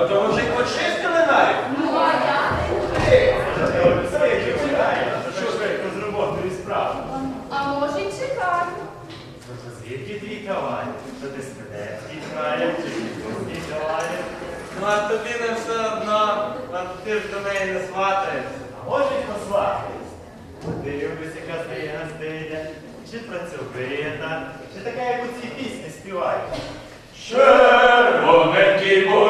А то ви вже й почистили навіть? Ну, а я? Це як чекає. Що ж ви з роботою справи? А може й чекаю. Звідки твій каваль? Що ти спидецький тікає, чи відпускний каваль? Ну а тобі не все одно, а ти ж до неї не сватаєшся. А може й посватаєшся. Дивлюсь, яка стає гостиня, чи працьовита, чи така, як у цій пісні співають. Червоненький бой.